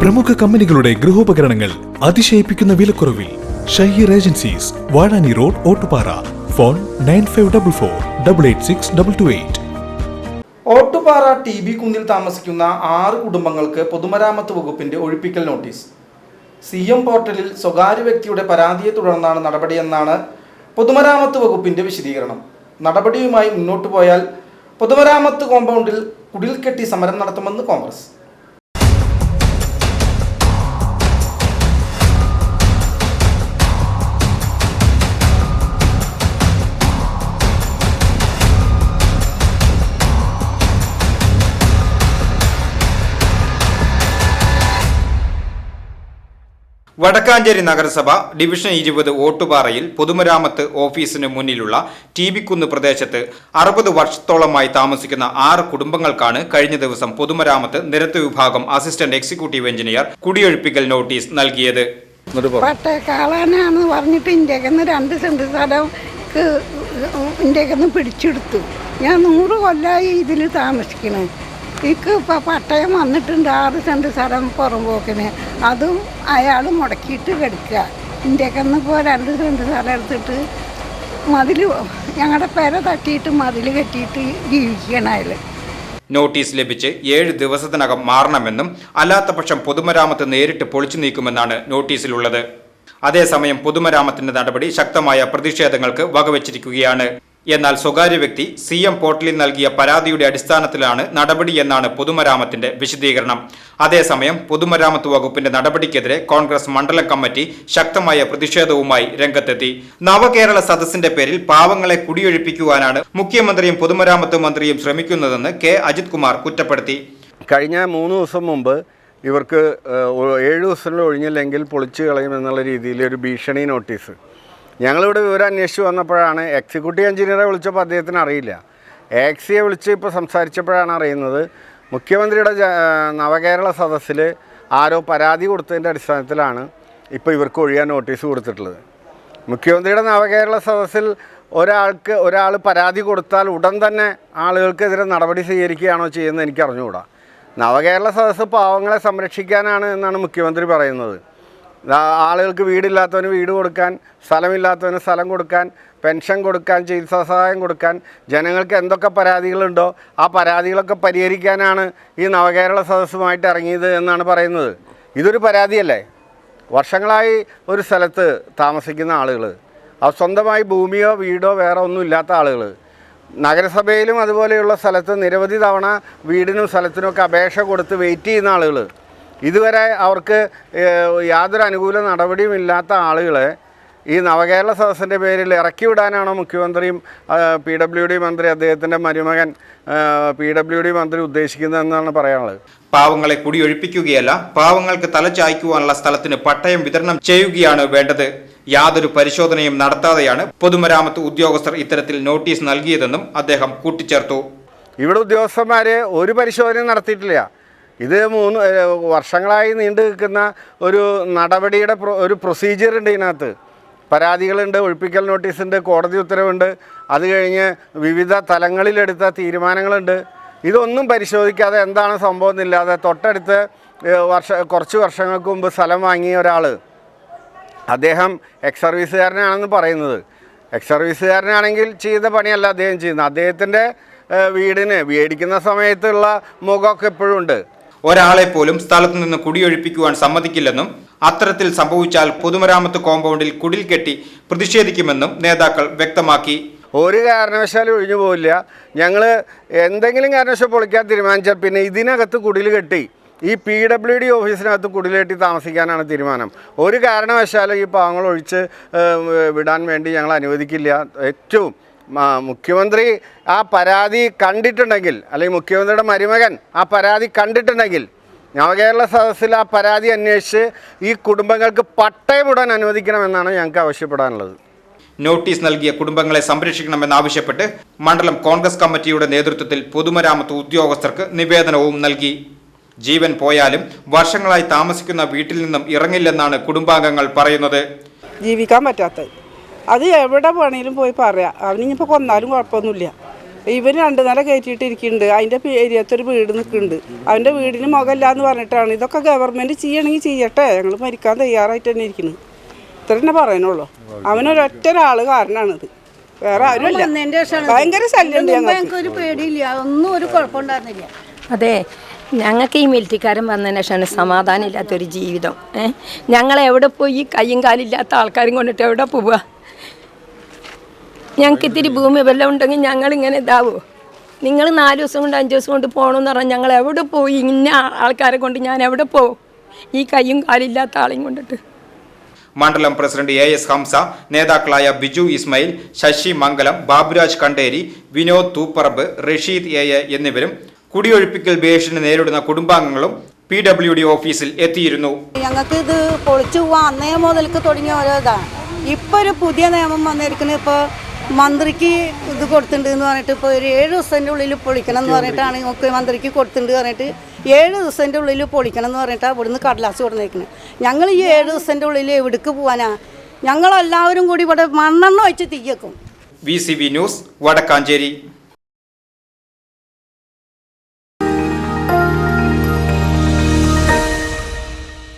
പ്രമുഖ കമ്പനികളുടെ ഗൃഹോപകരണങ്ങൾ അതിശയിപ്പിക്കുന്ന വിലക്കുറവിൽ Shaheer agencies Vazhani road Ottupara. Phone nine five double four double eight six double two eight. Ottupara T B കുന്നിൽ താമസിക്കുന്ന ആറ് കുടുംബങ്ങൾക്ക് പൊതുമരാമത്ത് വകുപ്പിന്റെ ഒഴിപ്പിക്കൽ നോട്ടീസ്. സി എം പോർട്ടലിൽ സ്വകാര്യ വ്യക്തിയുടെ പരാതിയെ തുടർന്നാണ് നടപടിയെന്നാണ് പൊതുമരാമത്ത് വകുപ്പിന്റെ വിശദീകരണം. നടപടിയുമായി മുന്നോട്ടു പോയാൽ പൊതുമരാമത്ത് കോമ്പൗണ്ടിൽ കുടിൽ കെട്ടി സമരം നടത്തുമെന്ന് കോൺഗ്രസ്. വടക്കാഞ്ചേരി നഗരസഭ ഡിവിഷൻ ഇരുപത് ഓട്ടുപാറയിൽ പൊതുമരാമത്ത് ഓഫീസിന് മുന്നിലുള്ള ടി കുന്ന് പ്രദേശത്ത് അറുപത് വർഷത്തോളമായി താമസിക്കുന്ന ആറ് കുടുംബങ്ങൾക്കാണ് കഴിഞ്ഞ ദിവസം പൊതുമരാമത്ത് നിരത്ത് വിഭാഗം അസിസ്റ്റന്റ് എക്സിക്യൂട്ടീവ് എഞ്ചിനീയർ കുടിയൊഴിപ്പിക്കൽ നോട്ടീസ് നൽകിയത്. പട്ടേക്കാളാനാന്ന് പറഞ്ഞിട്ട് ഇന്ത്യക്കുന്ന് രണ്ട് സെന്റ് സ്ഥലം ഇന്ത്യക്കുന്ന് പിടിച്ചെടുത്തു. ഞാൻ നൂറ് കൊല്ലായി ഇതിൽ താമസിക്കണേ. എനിക്ക് ഇപ്പം പട്ടയം വന്നിട്ടുണ്ട് ആറ് സെന്റ് സ്ഥലം പുറമ്പോക്കിന്. അതും അയാൾ മുടക്കിയിട്ട് കിടക്കുക ഇന്ത്യയ്ക്ക് ഇപ്പോൾ രണ്ട് സെന്റ് സ്ഥലം എടുത്തിട്ട് മതിൽ ഞങ്ങളുടെ പെര തട്ടിയിട്ട് മതിൽ കെട്ടിയിട്ട് ജീവിക്കണം അയാൾ നോട്ടീസ് ലഭിച്ച് ഏഴ് ദിവസത്തിനകം മാറണമെന്നും അല്ലാത്ത പക്ഷം പൊതുമരാമത്ത് നേരിട്ട് പൊളിച്ചു നീക്കുമെന്നാണ് നോട്ടീസിലുള്ളത്. അതേസമയം പൊതുമരാമത്തിന്റെ നടപടി ശക്തമായ പ്രതിഷേധങ്ങൾക്ക് വകവച്ചിരിക്കുകയാണ്. എന്നാൽ സ്വകാര്യ വ്യക്തി സി എം പോർട്ടലിൽ നൽകിയ പരാതിയുടെ അടിസ്ഥാനത്തിലാണ് നടപടിയെന്നാണ് പൊതുമരാമത്തിന്റെ വിശദീകരണം. അതേസമയം പൊതുമരാമത്ത് വകുപ്പിന്റെ നടപടിക്കെതിരെ കോൺഗ്രസ് മണ്ഡലം കമ്മിറ്റി ശക്തമായ പ്രതിഷേധവുമായി രംഗത്തെത്തി. നവകേരള സദസ്സിന്റെ പേരിൽ പാവങ്ങളെ കുടിയൊഴിപ്പിക്കുവാനാണ് മുഖ്യമന്ത്രിയും പൊതുമരാമത്ത് മന്ത്രിയും ശ്രമിക്കുന്നതെന്ന് കെ. അജിത് കുമാർ കുറ്റപ്പെടുത്തി. കഴിഞ്ഞ മൂന്ന് ദിവസം മുമ്പ് ഇവർക്ക് ഏഴ് ദിവസത്തിൽ ഒഴിഞ്ഞില്ലെങ്കിൽ പൊളിച്ചു കളയുമെന്നുള്ള രീതിയിൽ ഒരു ഭീഷണി നോട്ടീസ്. ഞങ്ങളിവിടെ വിവരം അന്വേഷിച്ച് വന്നപ്പോഴാണ് എക്സിക്യൂട്ടീവ് എഞ്ചിനീയറെ വിളിച്ചപ്പോൾ അദ്ദേഹത്തിന് അറിയില്ല. എക്സിയെ വിളിച്ച് ഇപ്പോൾ സംസാരിച്ചപ്പോഴാണ് അറിയുന്നത്. മുഖ്യമന്ത്രിയുടെ നവകേരള സദസ്സിൽ ആരോ പരാതി കൊടുത്തതിന്റെ അടിസ്ഥാനത്തിലാണ് ഇപ്പോൾ ഇവർക്ക് ഒഴിയാൻ നോട്ടീസ് കൊടുത്തിട്ടുള്ളത്. മുഖ്യമന്ത്രിയുടെ നവകേരള സദസ്സിൽ ഒരാൾക്ക് ഒരാൾ പരാതി കൊടുത്താൽ ഉടൻ തന്നെ ആളുകൾക്കെതിരെ നടപടി സ്വീകരിക്കുകയാണോ ചെയ്യുന്നത് എനിക്ക് അറിഞ്ഞുകൂടാ നവകേരള സദസ്സ് പാവങ്ങളെ സംരക്ഷിക്കാനാണ് എന്നാണ് മുഖ്യമന്ത്രി പറയുന്നത്. ആളുകൾക്ക് വീടില്ലാത്തവന് വീട് കൊടുക്കാൻ സ്ഥലമില്ലാത്തവന് സ്ഥലം കൊടുക്കാൻ പെൻഷൻ കൊടുക്കാൻ ചികിത്സാ സഹായം കൊടുക്കാൻ ജനങ്ങൾക്ക് എന്തൊക്കെ പരാതികളുണ്ടോ ആ പരാതികളൊക്കെ പരിഹരിക്കാനാണ് ഈ നവകേരള സദസ്സുമായിട്ട് ഇറങ്ങിയത് എന്നാണ് പറയുന്നത്. ഇതൊരു പരാതിയല്ലേ? വർഷങ്ങളായി ഒരു സ്ഥലത്ത് താമസിക്കുന്ന ആളുകൾ അത് സ്വന്തമായി ഭൂമിയോ വീടോ വേറെ ഒന്നും ഇല്ലാത്ത ആളുകൾ നഗരസഭയിലും അതുപോലെയുള്ള സ്ഥലത്ത് നിരവധി തവണ വീടിനും സ്ഥലത്തിനൊക്കെ അപേക്ഷ കൊടുത്ത് വെയിറ്റ് ചെയ്യുന്ന ആളുകൾ ഇതുവരെ അവർക്ക് യാതൊരു അനുകൂല നടപടിയും ഇല്ലാത്ത ആളുകളെ ഈ നവകേരള സദസ്സിന്റെ പേരിൽ ഇറക്കി വിടാനാണോ മുഖ്യമന്ത്രിയും പി ഡബ്ല്യു ഡി മന്ത്രി അദ്ദേഹത്തിന്റെ മരുമകൻ പി ഡബ്ല്യു ഡി മന്ത്രി ഉദ്ദേശിക്കുന്നതെന്നാണ് പറയാനുള്ളത്? പാവങ്ങളെ കുടിയൊഴിപ്പിക്കുകയല്ല പാവങ്ങൾക്ക് തലചായ്ക്കുവാനുള്ള സ്ഥലത്തിന് പട്ടയം വിതരണം ചെയ്യുകയാണ് വേണ്ടത്. യാതൊരു പരിശോധനയും നടത്താതെയാണ് പൊതുമരാമത്ത് ഉദ്യോഗസ്ഥർ ഇത്തരത്തിൽ നോട്ടീസ് നൽകിയതെന്നും അദ്ദേഹം കൂട്ടിച്ചേർത്തു. ഇവിടെ ഉദ്യോഗസ്ഥന്മാരെ ഒരു പരിശോധനയും നടത്തിയിട്ടില്ല. ഇത് മൂന്ന് വർഷങ്ങളായി നീണ്ടു നിൽക്കുന്ന ഒരു നടപടിയുടെ ഒരു പ്രൊസീജിയർ ഉണ്ട് ഇതിനകത്ത്. പരാതികളുണ്ട് ഒഴിപ്പിക്കൽ നോട്ടീസുണ്ട് കോടതി ഉത്തരവുണ്ട്. അത് കഴിഞ്ഞ് വിവിധ തലങ്ങളിലെടുത്ത തീരുമാനങ്ങളുണ്ട്. ഇതൊന്നും പരിശോധിക്കാതെ എന്താണ് സംഭവം എന്നില്ലാതെ തൊട്ടടുത്ത് വർഷ കുറച്ച് വർഷങ്ങൾക്ക് മുമ്പ് സ്ഥലം വാങ്ങിയ ഒരാൾ. അദ്ദേഹം എക്സ് സർവീസുകാരനാണെന്ന് പറയുന്നത്. എക്സ് സർവീസുകാരനാണെങ്കിൽ ചെയ്ത പണിയല്ല അദ്ദേഹം ചെയ്യുന്നത്. അദ്ദേഹത്തിന്റെ വീടിന് മേടിക്കുന്ന സമയത്തുള്ള മുഖമൊക്കെ എപ്പോഴും ഉണ്ട്. ഒരാളെ പോലും സ്ഥലത്തു നിന്ന് കുടിയൊഴിപ്പിക്കുവാൻ സമ്മതിക്കില്ലെന്നും അത്തരത്തിൽ സംഭവിച്ചാൽ പൊതുമരാമത്ത് കോമ്പൗണ്ടിൽ കുടിൽ കെട്ടി പ്രതിഷേധിക്കുമെന്നും നേതാക്കൾ വ്യക്തമാക്കി. ഒരു കാരണവശാലും ഒഴിഞ്ഞു പോവില്ല. ഞങ്ങൾ എന്തെങ്കിലും കാരണവശാൽ പൊളിക്കാൻ തീരുമാനിച്ചാൽ പിന്നെ ഇതിനകത്ത് കുടിൽ കെട്ടി ഈ പി ഡബ്ല്യു ഡി ഓഫീസിനകത്ത് കുടിലേറ്റി താമസിക്കാനാണ് തീരുമാനം. ഒരു കാരണവശാലും ഈ പാവങ്ങൾ ഒഴിച്ച് വിടാൻ വേണ്ടി ഞങ്ങൾ അനുവദിക്കില്ല. ഏറ്റവും മുഖ്യമന്ത്രി ആ പരാതി കണ്ടിട്ടുണ്ടെങ്കിൽ അല്ലെങ്കിൽ മുഖ്യമന്ത്രിയുടെ മരുമകൻ ആ പരാതി കണ്ടിട്ടുണ്ടെങ്കിൽ നവകേരള സദസ്സിൽ ആ പരാതി അന്വേഷിച്ച് ഈ കുടുംബങ്ങൾക്ക് പട്ടയമിടാൻ അനുവദിക്കണമെന്നാണ് ഞങ്ങൾക്ക് ആവശ്യപ്പെടാനുള്ളത്. നോട്ടീസ് നൽകിയ കുടുംബങ്ങളെ സംരക്ഷിക്കണമെന്നാവശ്യപ്പെട്ട് മണ്ഡലം കോൺഗ്രസ് കമ്മിറ്റിയുടെ നേതൃത്വത്തിൽ പൊതുമരാമത്ത് ഉദ്യോഗസ്ഥർക്ക് നിവേദനവും നൽകി. ജീവൻ പോയാലും വർഷങ്ങളായി താമസിക്കുന്ന വീട്ടിൽ നിന്നും ഇറങ്ങില്ലെന്നാണ് കുടുംബാംഗങ്ങൾ പറയുന്നത്. ജീവിക്കാൻ പറ്റാത്തത്. അത് എവിടെ വേണേലും പോയി പറയാം. അവനിപ്പോൾ കൊന്നാലും കുഴപ്പമൊന്നുമില്ല. ഇവർ രണ്ട് നില കയറ്റിയിട്ടിരിക്കുന്നുണ്ട്. അതിന്റെ ഏരിയത്തൊരു വീട് നിൽക്കുന്നുണ്ട്. അവന്റെ വീടിന് മുഖമില്ല എന്ന് പറഞ്ഞിട്ടാണ്. ഇതൊക്കെ ഗവൺമെന്റ് ചെയ്യണമെങ്കിൽ ചെയ്യട്ടെ. ഞങ്ങൾ മരിക്കാൻ തയ്യാറായിട്ട് തന്നെ ഇരിക്കുന്നു. ഇത്ര തന്നെ പറയാനുള്ളൂ. അവനൊരൊറ്റ ഒരാൾ കാരണമാണിത് വേറെ ആരുമില്ല. ഭയങ്കര ശല്യമുണ്ട് ഞങ്ങൾക്ക്. ഒരു പേടിയില്ല. ഒന്നും ഒരു കുഴപ്പമുണ്ടായിരുന്നില്ല. അതെ ഞങ്ങൾക്ക് ഈ മിലിറ്ററിക്കാരൻ വന്നതിന് ശേഷമാണ് സമാധാനം ഇല്ലാത്തൊരു ജീവിതം. ഏഹ് ഞങ്ങൾ എവിടെ പോയി കയ്യും കാലില്ലാത്ത ആൾക്കാരും കൊണ്ടിട്ട് എവിടെ പോവുക ഞങ്ങൾക്ക് ഇത്തിരി ഭൂമി വല്ലതും ഉണ്ടെങ്കിൽ ഞങ്ങൾ ഇങ്ങനെ ഇതാവോ. നിങ്ങൾ നാല് ദിവസം കൊണ്ട് അഞ്ച് ദിവസം കൊണ്ട് പോകണമെന്ന് പറഞ്ഞാൽ ഞങ്ങൾ എവിടെ പോയി? ഇന്ന ആൾക്കാരെ കൊണ്ട് ഞാൻ എവിടെ പോകും ഈ കൈയും കാലില്ലാത്ത ആളെയും കൊണ്ടിട്ട്. മണ്ഡലം പ്രസിഡന്റ് എ എസ് ഹംസ നേതാക്കളായ ബിജു ഇസ്മയിൽ ശശി മംഗലം ബാബുരാജ് കണ്ടേരി വിനോദ് തൂപ്പറബ് റഷീദ് എ എ എന്നിവരും കുടിയൊഴിപ്പിക്കൽ ഭീഷണി നേരിടുന്ന കുടുംബാംഗങ്ങളും പി ഡബ്ല്യു ഡി ഓഫീസിൽ എത്തിയിരുന്നു. ഞങ്ങൾക്ക് ഇത് പൊളിച്ചു പോവാ. അന്നേ മുതൽക്ക് തുടങ്ങിയ ഓരോ ഇതാണ്. ഇപ്പൊ ഒരു പുതിയ നിയമം വന്നിരിക്കുന്നത് ഇപ്പോൾ മന്ത്രിക്ക് ഇത് കൊടുത്തിട്ടുണ്ട് എന്ന് പറഞ്ഞിട്ട് ഇപ്പോൾ ഒരു ഏഴ് ദിവസത്തിന്റെ ഉള്ളിൽ പൊളിക്കണം എന്ന് പറഞ്ഞിട്ടാണ് മുഖ്യമന്ത്രിക്ക് കൊടുത്തിട്ടുണ്ട് പറഞ്ഞിട്ട് ഏഴ് ദിവസത്തിന്റെ ഉള്ളിൽ പൊളിക്കണം എന്ന് പറഞ്ഞിട്ട് ഇവിടുന്ന് കടലാസ് കൊടുത്തേക്കുന്നത് ഞങ്ങൾ ഈ ഏഴ് ദിവസത്തിന്റെ ഉള്ളിൽ എവിടേക്ക് പോകാനാ ഞങ്ങളെല്ലാവരും കൂടി ഇവിടെ മണ്ണെണ്ണ വെച്ച് തീയക്കും വി സി ന്യൂസ് വടക്കാഞ്ചേരി.